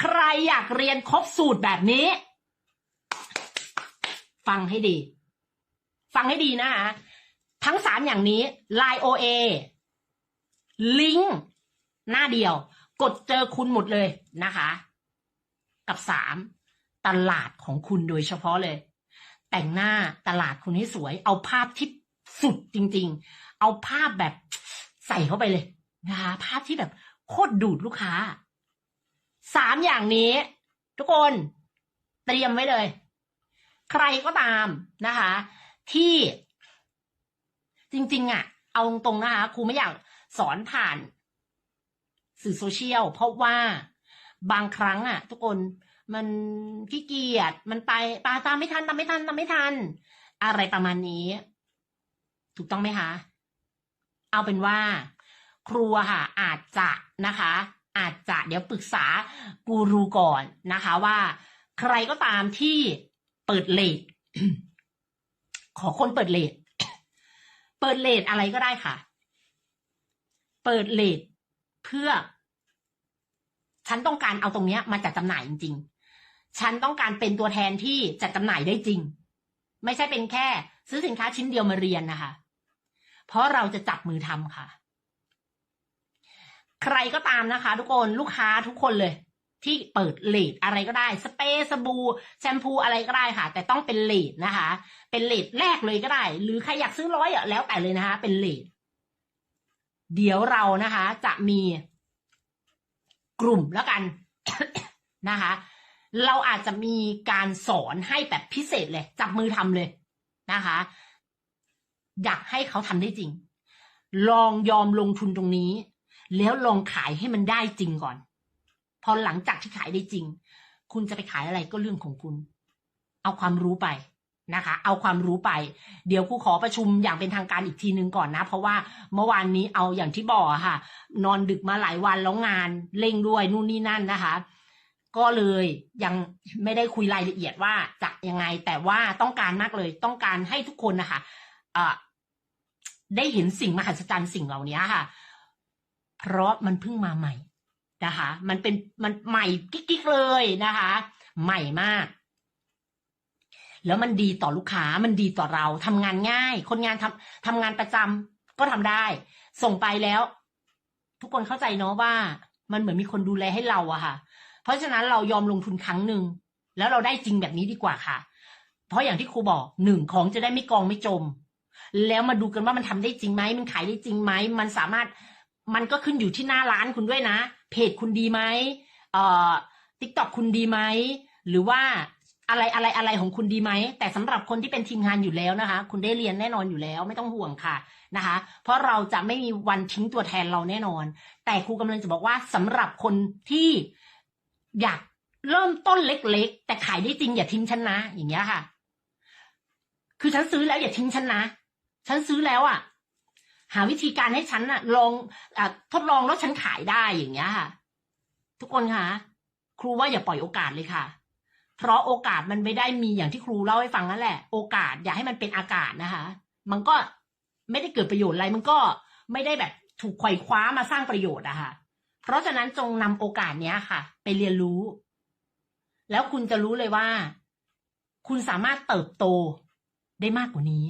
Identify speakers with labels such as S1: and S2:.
S1: ใครอยากเรียนครบสูตรแบบนี้ ฟังให้ดี ฟังให้ดีนะคะทั้งสามอย่างนี้ Line OA ลิงก์หน้าเดียว กดเจอคุณหมดเลยนะคะ กับสามตลาดของคุณโดยเฉพาะเลย แต่งหน้าตลาดคุณให้สวย เอาภาพที่สุดจริง ๆ เอาภาพแบบใส่เข้าไปเลยนะคะภาพที่แบบโคตรดูดลูกค้า สามอย่างนี้ ทุกคนเตรียมไว้เลย ใครก็ตามนะคะ ที่จริงๆอะ เอาตรงๆนะคะครูไม่อยากสอนผ่าน สื่อโซเชียลเพราะว่าบางครั้งอะ ทุกคนมันขี้เกียจมันไปปาตามไม่ทันตามไม่ทันตามไม่ทัน อะไรประมาณนี้ ถูกต้องไหมคะ เอาเป็นว่า ครูค่ะอาจจะนะคะ อาจจะเดี๋ยวปรึกษากูรูก่อนนะคะว่า ใครก็ตามที่เปิดเลทขอคนเปิดเลทเปิดเลทอะไรก็ได้ค่ะ เปิดเลทเพื่อ ฉันต้องการเอาตรงเนี้ยมาจัดจำหน่ายจริง ๆ ฉันต้องการเป็นตัวแทนที่จัดจำหน่ายได้จริง ไม่ใช่เป็นแค่ ซื้อสินค้าชิ้นเดียวมาเรียนนะคะ เพราะเราจะจับมือทำค่ะ ใครก็ตามนะคะ ทุกคนลูกค้าทุกคนเลย ที่เปิดเลดอะไรก็ได้ สเปรย์สบู่แชมพูอะไรก็ได้ค่ะ แต่ต้องเป็นเลดนะคะ เป็นเลดแรกเลยก็ได้ หรือใครอยากซื้อร้อยอะแล้วแต่เลยนะคะ เป็นเลดเดี๋ยวเรานะคะ จะมีกลุ่มแล้วกันนะคะ เราอาจจะมีการสอนให้แบบพิเศษเลย จับมือทำเลยนะคะ อยากให้เขาทำได้จริง ลองยอมลงทุนตรงนี้ แล้วลองขายให้มันได้จริงก่อน พอหลังจากที่ขายได้จริง คุณจะไปขายอะไรก็เรื่องของคุณ เอาความรู้ไปนะคะ เอาความรู้ไป เดี๋ยวครูขอประชุมอย่างเป็นทางการอีกทีนึงก่อนนะ เพราะว่าเมื่อวานนี้เอาอย่างที่บอกค่ะ นอนดึกมาหลายวันแล้วงานเร่งด้วยนู่นนี่นั่นนะคะ ก็เลยยังไม่ได้คุยรายละเอียดว่าจะยังไง แต่ว่าต้องการมากเลย ต้องการให้ทุกคนนะคะเออได้เห็นสิ่งมหัศจรรย์สิ่งเหล่านี้ค่ะ เพราะมันเพิ่งมาใหม่นะคะ มันเป็นมันใหม่กิ๊กๆเลยนะคะ ใหม่มาก แล้วมันดีต่อลูกค้ามันดีต่อเราทำงานง่าย คนงานทำทำงานประจำก็ทำได้ ส่งไปแล้ว ทุกคนเข้าใจเนาะว่า มันเหมือนมีคนดูแลให้เราอะค่ะ เพราะฉะนั้นเรายอมลงทุนครั้งหนึ่งแล้วเราได้จริงแบบนี้ดีกว่าค่ะ เพราะอย่างที่ครูบอกหนึ่งของจะได้ไม่กองไม่จม แล้วมาดูกันว่ามันทำได้จริงไหมมันขายได้จริงไหมมันสามารถ มันก็ขึ้นอยู่ที่หน้าร้านคุณด้วยนะ เพจคุณดีไหมเอ่อทิกตอกคุณดีไหม หรือว่าอะไรอะไรอะไรของคุณดีไหม แต่สำหรับคนที่เป็นทีมงานอยู่แล้วนะคะ คุณได้เรียนแน่นอนอยู่แล้วไม่ต้องห่วงค่ะนะคะ เพราะเราจะไม่มีวันทิ้งตัวแทนเราแน่นอน แต่ครูกำลังจะบอกว่าสำหรับคนที่อยากเริ่มต้นเล็กๆ แต่ขายได้จริงอย่าทิ้งฉันนะ อย่างเงี้ยค่ะ คือฉันซื้อแล้วอย่าทิ้งฉันนะ ฉันซื้อแล้วอะ หาวิธีการให้ฉันอะลองอทดลองแล้วฉันขายได้อย่างเงี้ยค่ะ ทุกคนคะครูว่าอย่าปล่อยโอกาสเลยค่ะ เพราะโอกาสมันไม่ได้มีอย่างที่ครูเล่าให้ฟังนั่นแหละ โอกาสอย่าให้มันเป็นอากาศนะคะ มันก็ไม่ได้เกิดประโยชน์อะไรมันก็ไม่ได้แบบถูกไขว่คว้ามาสร้างประโยชน์อะค่ะ เพราะฉะนั้นจงนำโอกาสเนี้ยค่ะ ไปเรียนรู้ แล้วคุณจะรู้เลยว่า คุณสามารถเติบโตได้มากกว่านี้